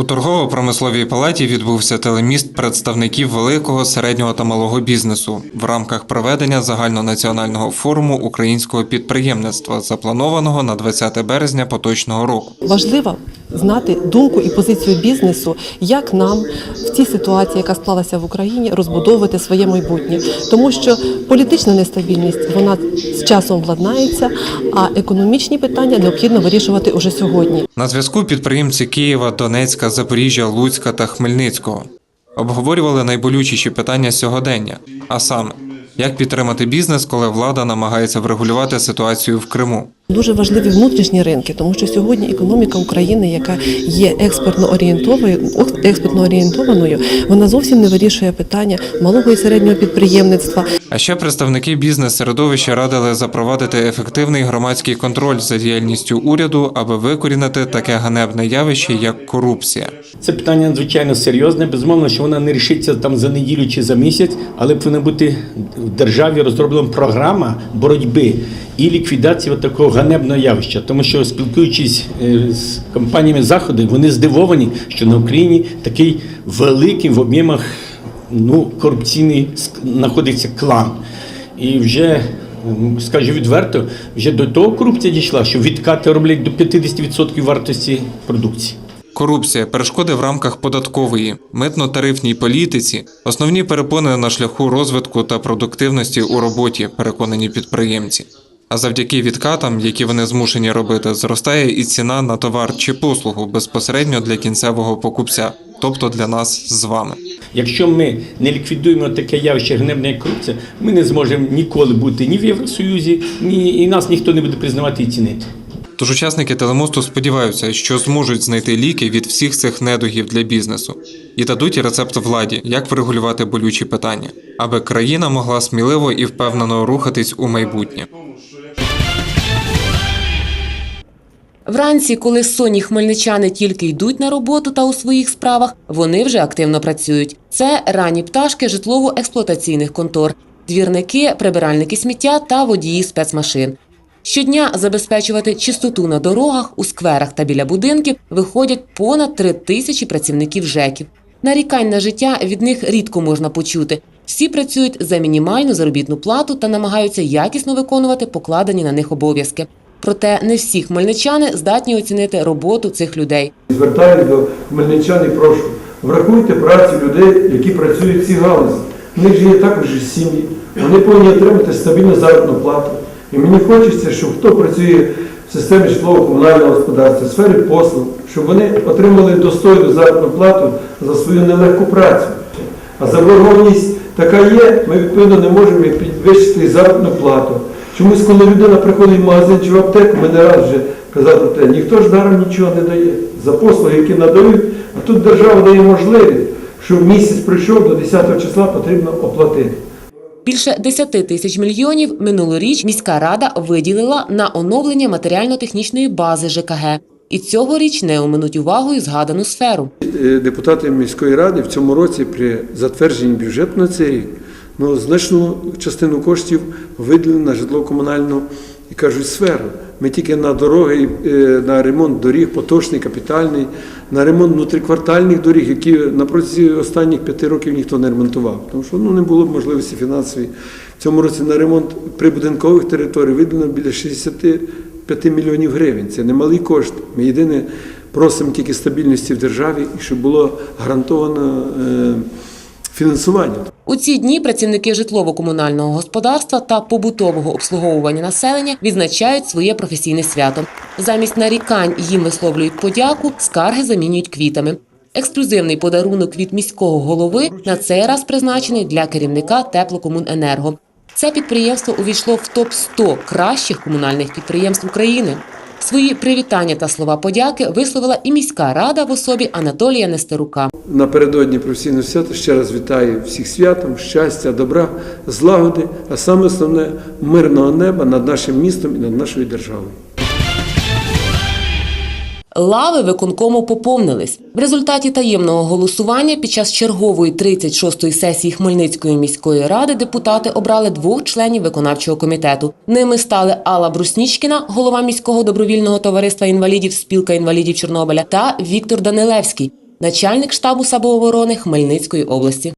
У торгово-промисловій палаті відбувся телеміст представників великого, середнього та малого бізнесу в рамках проведення загальнонаціонального форуму українського підприємництва, запланованого на 20 березня поточного року. Важливо знати думку і позицію бізнесу, як нам в цій ситуації, яка склалася в Україні, розбудовувати своє майбутнє, тому що політична нестабільність вона з часом владнається, а економічні питання необхідно вирішувати уже сьогодні. На зв'язку підприємці Києва, Донецька, Запоріжжя, Луцька та Хмельницького обговорювали найболючіші питання сьогодення, а саме, як підтримати бізнес, коли влада намагається врегулювати ситуацію в Криму. Дуже важливі внутрішні ринки, тому що сьогодні економіка України, яка є експортно орієнтованою, експортно орієнтованою, вона зовсім не вирішує питання малого і середнього підприємництва. А ще представники бізнес-середовища радили запровадити ефективний громадський контроль за діяльністю уряду, аби викорінити таке ганебне явище, як корупція. Це питання надзвичайно серйозне. Безумовно, що вона не рішиться там за неділю чи за місяць, але повинна бути в державі розроблена програма боротьби і ліквідації такого ганебного явища. Тому що спілкуючись е, з компаніями заходу, вони здивовані, що на Україні такий великий в об'ємах ну, корупційний знаходиться клан. І вже, скажу відверто, вже до того корупція дійшла, що відкати роблять до 50% вартості продукції. Корупція, перешкоди в рамках податкової, митно-тарифній політиці, основні перепони на шляху розвитку та продуктивності у роботі, переконані підприємці. А завдяки відкатам, які вони змушені робити, зростає і ціна на товар чи послугу безпосередньо для кінцевого покупця, тобто для нас з вами. Якщо ми не ліквідуємо таке явище гневна як корупція, ми не зможемо ніколи бути ні в Євросоюзі, ні і нас ніхто не буде признавати і цінити. Тож учасники телемосту сподіваються, що зможуть знайти ліки від всіх цих недугів для бізнесу і дадуть рецепт владі, як врегулювати болючі питання, аби країна могла сміливо і впевнено рухатись у майбутнє. Вранці, коли сонні хмельничани тільки йдуть на роботу та у своїх справах, вони вже активно працюють. Це ранні пташки житлово-експлуатаційних контор, двірники, прибиральники сміття та водії спецмашин. Щодня забезпечувати чистоту на дорогах, у скверах та біля будинків виходять понад три тисячі працівників ЖЕКів. Нарікань на життя від них рідко можна почути. Всі працюють за мінімальну заробітну плату та намагаються якісно виконувати покладені на них обов'язки. Проте не всі хмельничани здатні оцінити роботу цих людей. Звертаюсь до хмельничан і прошу, врахуйте працю людей, які працюють в цій галузі. В них же є також сім'ї, вони повинні отримати стабільну заробітну плату. І мені хочеться, щоб хто працює в системі житлово-комунального господарства, в сфері послуг, щоб вони отримали достойну заробітну плату за свою нелегку працю. А заборгованість така є, ми відповідно не можемо підвищити заробітну плату. Чомусь, коли людина приходить в магазин чи в аптеку, ми не раз вже казали те, ніхто ж даром нічого не дає за послуги, які надають, а тут держава дає можливість, що місяць прийшов до 10 числа потрібно оплатити. Більше 10 тисяч мільйонів минулоріч міська рада виділила на оновлення матеріально-технічної бази ЖКГ. І цьогоріч не оминуть увагою згадану сферу. Е, депутати міської ради в цьому році при затвердженні бюджету на цей рік ну, значну частину коштів виділено на житлово-комунальну і кажуть сферу. Ми тільки на дороги, е, на ремонт доріг, поточний, капітальний, на ремонт внутриквартальних доріг, які на протязі останніх п'яти років ніхто не ремонтував, тому що ну, не було можливості фінансової. В цьому році на ремонт прибудинкових територій виділено біля 65 мільйонів гривень. Це немалий кошт. Ми єдине просимо тільки стабільності в державі і щоб було гарантовано е, фінансування. У ці дні працівники житлово-комунального господарства та побутового обслуговування населення відзначають своє професійне свято. Замість нарікань їм висловлюють подяку, скарги замінюють квітами. Ексклюзивний подарунок від міського голови на цей раз призначений для керівника теплокомуненерго. Це підприємство увійшло в топ 100 кращих комунальних підприємств України. Свої привітання та слова подяки висловила і міська рада в особі Анатолія Нестерука. Напередодні професійного свята ще раз вітаю всіх святом, щастя, добра, злагоди, а саме основне мирного неба над нашим містом і над нашою державою. Лави виконкому поповнились. В результаті таємного голосування під час чергової 36-ї сесії Хмельницької міської ради депутати обрали двох членів виконавчого комітету. Ними стали Алла Бруснічкіна, голова міського добровільного товариства інвалідів Спілка інвалідів Чорнобиля, та Віктор Данилевський, начальник штабу самооборони Хмельницької області.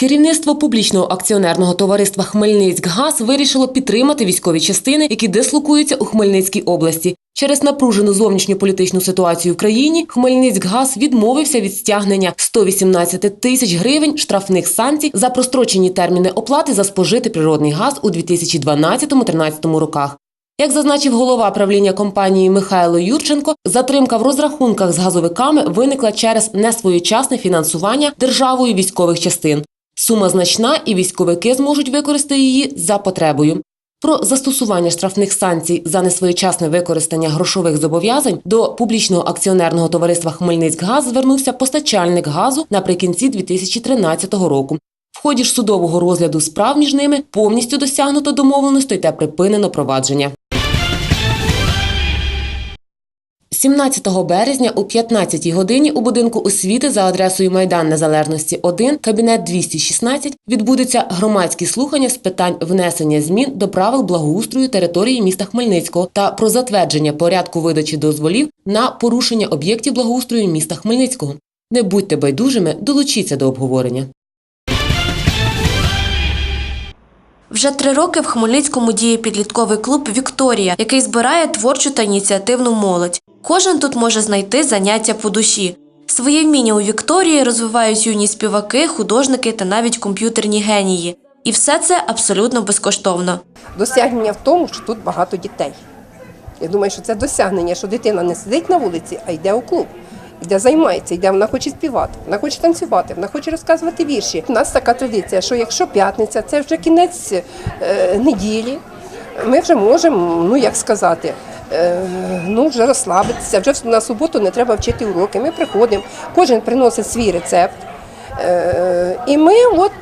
Керівництво публічного акціонерного товариства Хмельницькгаз вирішило підтримати військові частини, які дислокуються у Хмельницькій області. Через напружену зовнішньополітичну ситуацію в країні Хмельницькгаз відмовився від стягнення 118 тисяч гривень штрафних санкцій за прострочені терміни оплати за спожитий природний газ у 2012-2013 роках. Як зазначив голова правління компанії Михайло Юрченко, затримка в розрахунках з газовиками виникла через несвоєчасне фінансування державою військових частин. Сума значна, і військовики зможуть використати її за потребою. Про застосування штрафних санкцій за несвоєчасне використання грошових зобов'язань до публічного акціонерного товариства Хмельницькгаз звернувся постачальник газу наприкінці 2013 року. В ході ж судового розгляду справ між ними повністю досягнуто домовленостей та припинено провадження. 17 березня о 15 годині у будинку освіти за адресою Майдан Незалежності 1, кабінет 216, відбудеться громадські слухання з питань внесення змін до правил благоустрою території міста Хмельницького та про затвердження порядку видачі дозволів на порушення об'єктів благоустрою міста Хмельницького. Не будьте байдужими, долучіться до обговорення. Вже три роки в Хмельницькому діє підлітковий клуб Вікторія, який збирає творчу та ініціативну молодь. Кожен тут може знайти заняття по душі. Свої вміння у Вікторії розвивають юні співаки, художники та навіть комп'ютерні генії. І все це абсолютно безкоштовно. Досягнення в тому, що тут багато дітей. Я думаю, що це досягнення, що дитина не сидить на вулиці, а йде у клуб. Йде займається, йде, вона хоче співати, вона хоче танцювати, вона хоче розказувати вірші. У нас така традиція, що якщо п'ятниця, це вже кінець е, неділі, ми вже можемо, ну як сказати, е, ну вже розслабитися. Вже на суботу не треба вчити уроки. Ми приходимо, кожен приносить свій рецепт. Е, І ми от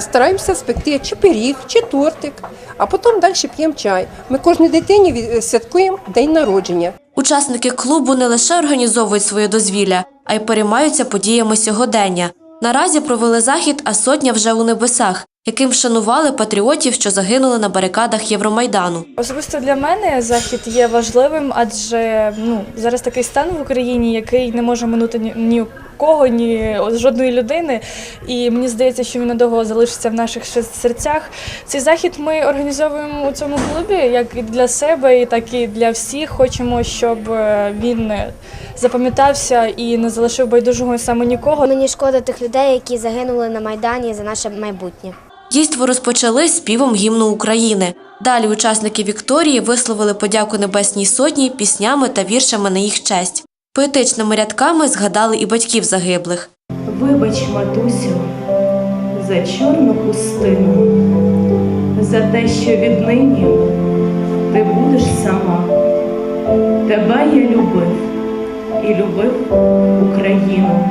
стараємося спекти чи пиріг, чи тортик, а потім далі п'ємо чай. Ми кожній дитині святкуємо день народження. Учасники клубу не лише організовують своє дозвілля, а й переймаються подіями сьогодення. Наразі провели захід, а сотня вже у небесах, яким вшанували патріотів, що загинули на барикадах Євромайдану. Особисто для мене захід є важливим, адже ну зараз такий стан в Україні, який не може минути ні, кого, ні жодної людини. І мені здається, що він надовго залишиться в наших серцях. Цей захід ми організовуємо у цьому клубі як і для себе, і так і для всіх. Хочемо, щоб е, він запам'ятався і не залишив байдужого саме нікого. Мені шкода тих людей, які загинули на Майдані за наше майбутнє. Дійство розпочали співом гімну України. Далі учасники Вікторії висловили подяку Небесній Сотні піснями та віршами на їх честь. Поетичними рядками згадали і батьків загиблих. Вибач, матусю, за чорну пустину, за те, що віднині ти будеш сама. Тебе я любив і любив Україну.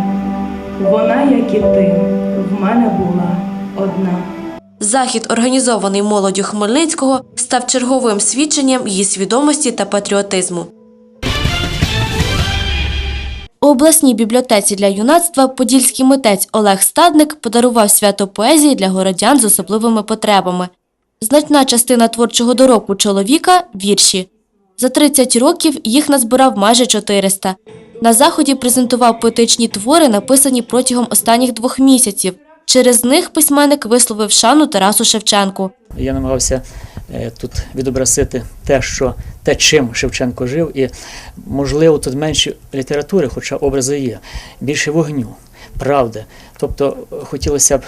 Вона, як і ти, в мене була одна. Захід, організований молоддю Хмельницького, став черговим свідченням її свідомості та патріотизму. Обласній бібліотеці для юнацтва подільський митець Олег Стадник подарував свято поезії для городян з особливими потребами. Значна частина творчого доробку чоловіка вірші. За 30 років їх назбирав майже 400. На заході презентував поетичні твори, написані протягом останніх двох місяців. Через них письменник висловив шану Тарасу Шевченку. Я намагався тут відобразити те, що те, чим Шевченко жив, і можливо тут менше літератури, хоча образи є, більше вогню, правди. Тобто е, хотілося б,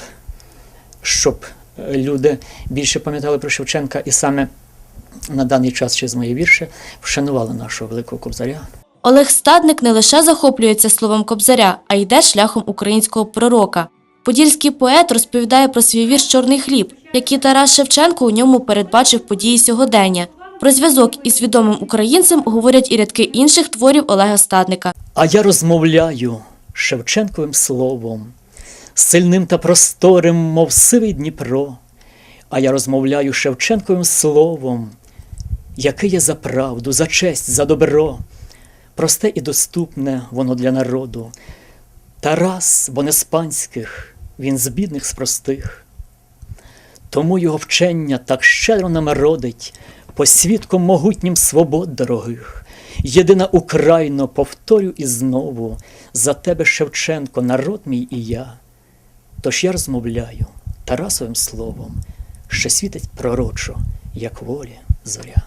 щоб е, люди більше пам'ятали про Шевченка і саме на даний час через мої вірші вшанували нашого великого кобзаря. Олег Стадник не лише захоплюється словом кобзаря, а йде шляхом українського пророка. Подільський поет розповідає про свій вірш Чорний хліб, який Тарас Шевченко у ньому передбачив події сьогодення. Про зв'язок із відомим українцем говорять і рядки інших творів Олега Стадника. А я розмовляю Шевченковим словом, сильним та просторим, мов сивий Дніпро. А я розмовляю Шевченковим словом, яке є за правду, за честь, за добро. Просте і доступне воно для народу. Тарас, бо не з панських, він з бідних, з простих. Тому його вчення так щедро по свідком могутнім свобод дорогих, єдина Україно, повторю і знову, за тебе, Шевченко, народ мій і я. Тож я розмовляю Тарасовим словом, що світить пророчо, як волі зоря.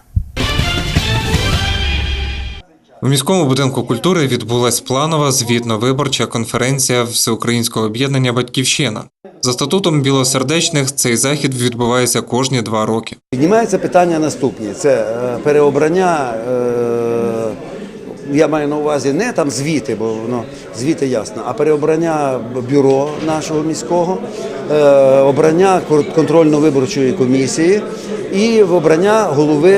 У міському будинку культури відбулась планова звітно-виборча конференція Всеукраїнського об'єднання Батьківщина. За статутом білосердечних цей захід відбувається кожні два роки. Піднімається питання наступні: це е, переобрання. е, Я маю на увазі не там звіти, бо воно звіти ясно, а переобрання бюро нашого міського, е, обрання контрольно-виборчої комісії і в обрання голови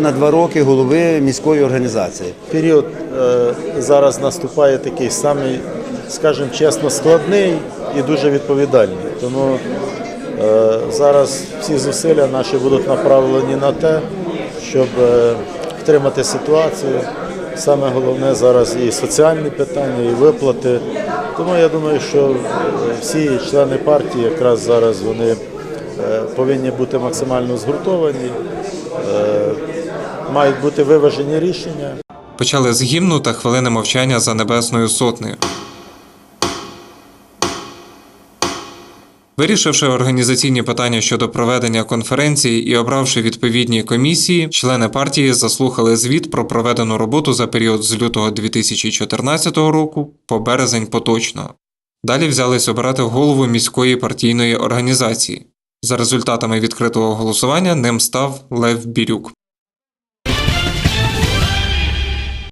на два роки голови міської організації. період е, зараз наступає такий самий, скажімо чесно, складний і дуже відповідальний. Тому е, зараз всі зусилля наші будуть направлені на те, щоб е, втримати ситуацію. Саме головне зараз і соціальні питання, і виплати. Тому я думаю, що всі члени партії якраз зараз вони повинні бути максимально згуртовані, е, мають бути виважені рішення. Почали з гімну та хвилини мовчання за небесною сотнею. Вирішивши організаційні питання щодо проведення конференції і обравши відповідні комісії, члени партії заслухали звіт про проведену роботу за період з лютого 2014 року по березень поточного. Далі взялись обирати голову міської партійної організації. За результатами відкритого голосування ним став Лев Бірюк.